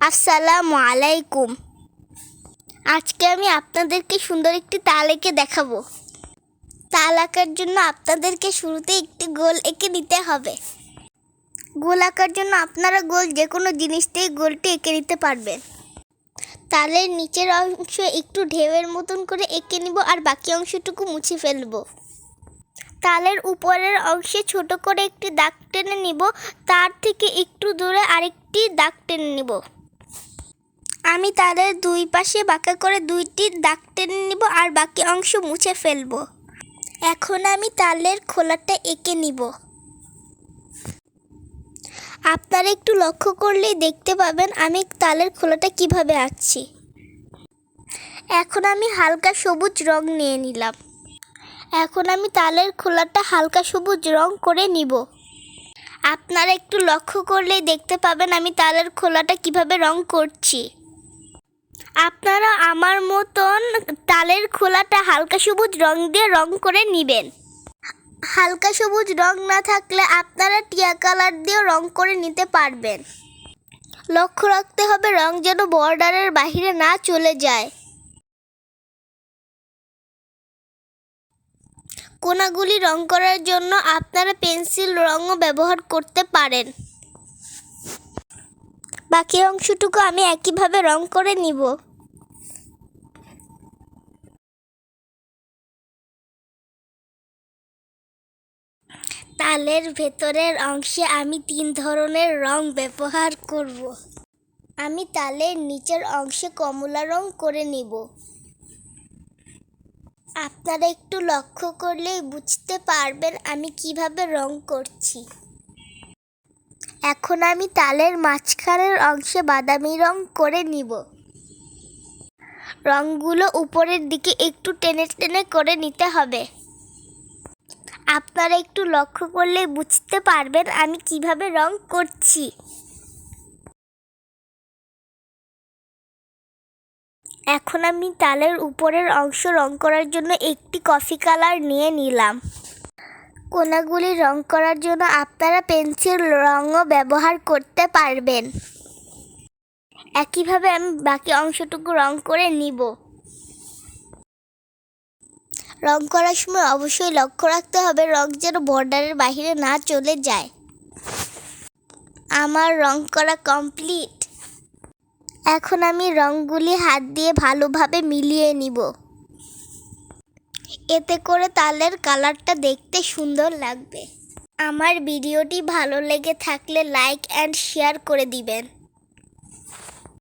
আসসালামু আলাইকুম। আজকে আমি আপনাদেরকে সুন্দর একটি তাল এঁকে দেখাবো। তাল আঁকার জন্য আপনাদেরকে শুরুতে একটি গোল এঁকে নিতে হবে। গোল আঁকার জন্য আপনারা গোল যে কোনো জিনিস দিয়ে গোলটি এঁকে নিতে পারবেন। তালের নিচের অংশ একটু ঢেউয়ের মতন করে এঁকে নিব আর বাকি অংশটুকু মুছে ফেলব। তালের উপরের অংশে ছোট করে একটি দাগ টেনে নিব। তার থেকে একটু দূরে আরেকটি দাগ টেনে নিব। আমি তালের দুই পাশে বাঁকা করে দুইটি দাগ টেনে নিব আর বাকি অংশ মুছে ফেলব। এখন আমি তালের খোলাটা এঁকে নিব। আপনারা একটু লক্ষ্য করলেই দেখতে পাবেন আমি তালের খোলাটা কীভাবে আঁকছি। এখন আমি হালকা সবুজ রং নিয়ে নিলাম। এখন আমি তালের খোলাটা হালকা সবুজ রং করে নিব। আপনারা একটু লক্ষ্য করলেই দেখতে পাবেন আমি তালের খোলাটা কীভাবে রং করছি। আপনারা আমার মতন তালের খোলাটা হালকা সবুজ রং দিয়ে রং করে নেবেন। হালকা সবুজ রং না থাকলে আপনারা টিয়া কালার দিয়েও রং করে নিতে পারবেন। লক্ষ্য রাখতে হবে রং যেন বর্ডারের বাইরে না চলে যায়। কোনাগুলি রং করার জন্য আপনারা পেন্সিল রঙও ব্যবহার করতে পারেন। বাকি অংশটুকু আমি একইভাবে রং করে নিব। তালের ভেতরের অংশে আমি তিন ধরনের রং ব্যবহার করব। আমি তালের নিচের অংশে কমলা রং করে নিব। আপনারা একটু লক্ষ্য করলেই বুঝতে পারবেন আমি কীভাবে রং করছি। এখন আমি তালের মাঝখানের অংশে বাদামি রং করে নিব। রংগুলো উপরের দিকে একটু টেনে টেনে করে নিতে হবে। আপনারা একটু লক্ষ্য করলে বুঝতে পারবেন আমি কীভাবে রং করছি। এখন আমি তালের উপরের অংশ রং করার জন্য একটি কফি কালার নিয়ে নিলাম। কোনাগুলি রং করার জন্য আপনারা পেন্সিল রঙও ব্যবহার করতে পারবেন। একইভাবে আমি বাকি অংশটুকু রং করে নিব। রং করার সময় অবশ্যই লক্ষ্য রাখতে হবে রং যেন বর্ডারের বাইরে না চলে যায়। আমার রং করা কমপ্লিট এখন আমি রংগুলি হাত দিয়ে ভালোভাবে মিলিয়ে নিব। এতে করে তালের কালারটা দেখতে সুন্দর লাগবে। আমার ভিডিওটি ভালো লেগে থাকলে লাইক অ্যান্ড শেয়ার করে দিবেন।